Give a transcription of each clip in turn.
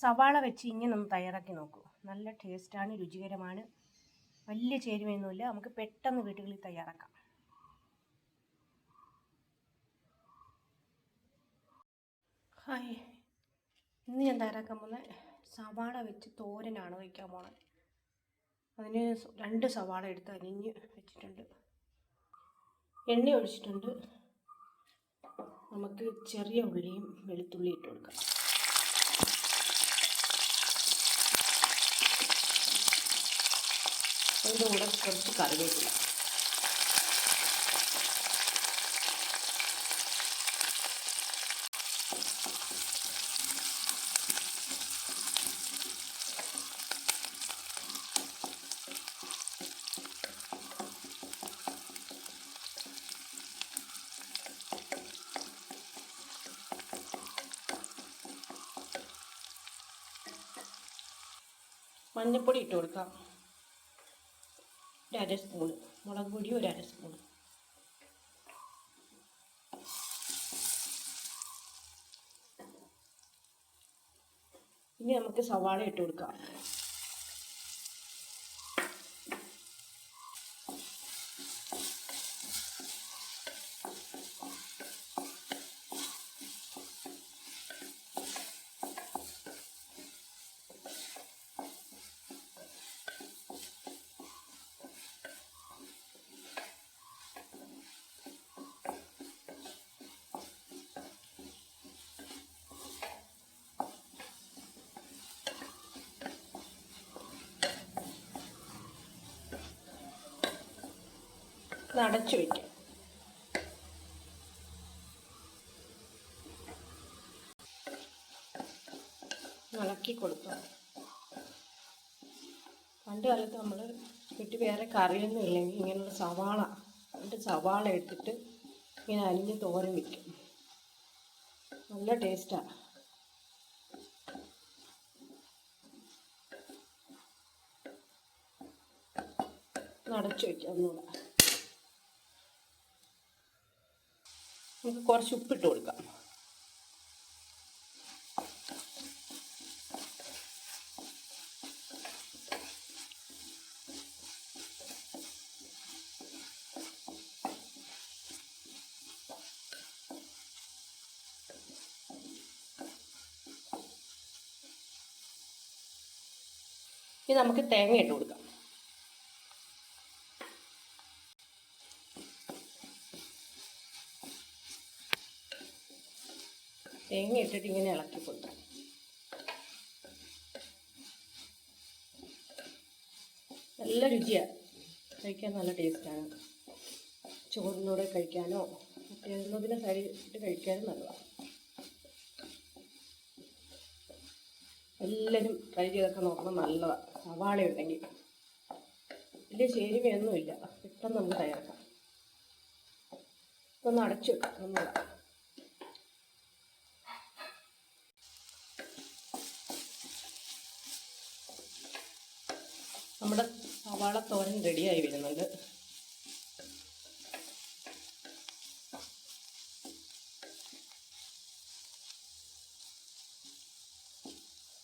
സവാള വെച്ച് ഇങ്ങനെ ഒന്ന് തയ്യാറാക്കി നോക്കൂ. നല്ല ടേസ്റ്റാണ് രുചികരമാണ്. വലിയ ചേരുവയൊന്നുമില്ല. നമുക്ക് പെട്ടെന്ന് വീട്ടുകളിൽ തയ്യാറാക്കാം. ഹായ്. ഇന്ന് ഞാൻ തയ്യാറാക്കാൻ പോകുന്ന സവാള വെച്ച് തോരനാണ് വയ്ക്കാൻ പോണത് അതിന് രണ്ട് സവാള എടുത്ത് അരിഞ്ഞ് വെച്ചിട്ടുണ്ട്. എണ്ണ ഒഴിച്ചിട്ടുണ്ട്. നമുക്ക് ചെറിയ ഉള്ളിയും വെളുത്തുള്ളി ഇട്ട് കൊടുക്കാം. അതിന്റെ കൂടെ കുറച്ച് കറിവേപ്പില. മഞ്ഞപ്പൊടി ഇട്ട് കൊടുക്കാം. ഒരു അര സ്പൂണ്. മുളക് പൊടി ഒരു അര സ്പൂൺ ഇനി നമുക്ക് സവാള ഇട്ട് കൊടുക്കാം. ഇത് അടച്ചു വയ്ക്കാം. ഇളക്കി കൊടുക്കാം. പണ്ട് കാലത്ത് നമ്മൾ വീട്ടിൽ വേറെ കറിയൊന്നും ഇല്ലെങ്കിൽ ഇങ്ങനെയുള്ള സവാള എന്നിട്ട് സവാള എടുത്തിട്ട് ഇങ്ങനെ അരിഞ്ഞ് തോരൻ വയ്ക്കും നല്ല ടേസ്റ്റാണ് നടച്ചു വയ്ക്കാം ഒന്നുകൂടെ. നമുക്ക് കുറച്ച് ഉപ്പിട്ട് കൊടുക്കാം. ഇനി നമുക്ക് തേങ്ങ ഇട്ട് കൊടുക്കാം. തേങ്ങ ഇട്ടിട്ട് ഇങ്ങനെ ഇളക്കി കൊടുക്കാം നല്ല രുചിയാണ് കഴിക്കാൻ നല്ല ടേസ്റ്റാണ് ചോറിനൂടെ കഴിക്കാനോ മറ്റേതിനെ സൈഡ് ഇട്ട് കഴിക്കാനും നല്ലതാണ് എല്ലാവരും ട്രൈ ചെയ്തൊക്കെ നോക്കണം നല്ലതാണ് സവാള ഉണ്ടെങ്കിൽ. വലിയ ചേരുവയൊന്നുമില്ല. പെട്ടെന്ന് നമുക്ക് തയ്യാറാക്കാം. ഇപ്പം ഒന്ന് അടച്ചു വെക്കാം. ഒന്നുകൂടെ നമ്മുടെ സവാള തോരൻ റെഡിയായി വരുന്നുണ്ട്.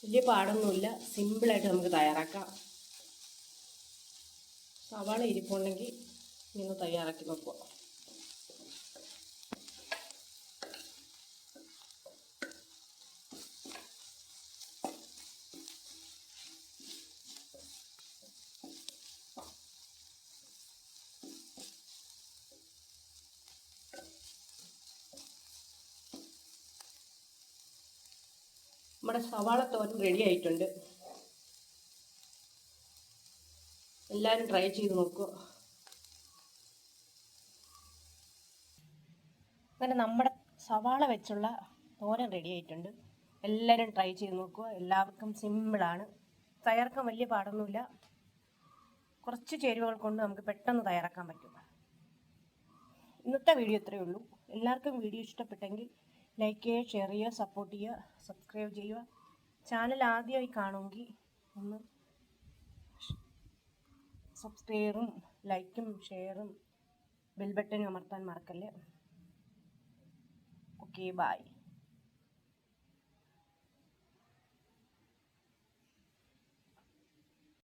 വലിയ പാടൊന്നുമില്ല. സിമ്പിളായിട്ട് നമുക്ക് തയ്യാറാക്കാം. സവാള ഇരിപ്പുണ്ടെങ്കിൽ നിങ്ങൾ തയ്യാറാക്കി നോക്കുക നമ്മുടെ സവാള തോരൻ റെഡി ആയിട്ടുണ്ട്. എല്ലാവരും ട്രൈ ചെയ്ത് നോക്കുക അങ്ങനെ നമ്മുടെ സവാള വെച്ചുള്ള തോരൻ റെഡി ആയിട്ടുണ്ട്. എല്ലാവരും ട്രൈ ചെയ്ത് നോക്കുക എല്ലാവർക്കും സിമ്പിളാണ് തയ്യാറാക്കാൻ വലിയ പാടൊന്നുമില്ല. കുറച്ച് ചേരുവകൾ കൊണ്ട് നമുക്ക് പെട്ടെന്ന് തയ്യാറാക്കാൻ പറ്റും. ഇന്നത്തെ വീഡിയോ ഇത്രയേ ഉള്ളൂ. എല്ലാവർക്കും വീഡിയോ ഇഷ്ടപ്പെട്ടെങ്കിൽ ലൈക്ക് ചെയ്യുക ഷെയർ ചെയ്യുക സപ്പോർട്ട് ചെയ്യുക സബ്സ്ക്രൈബ് ചെയ്യുക. ചാനൽ ആദ്യമായി കാണുമെങ്കിൽ ഒന്ന് സബ്സ്ക്രൈബറും ലൈക്കും ഷെയറും ബെൽ ബട്ടൺ അമർത്താൻ മറക്കല്ലേ? Okay bye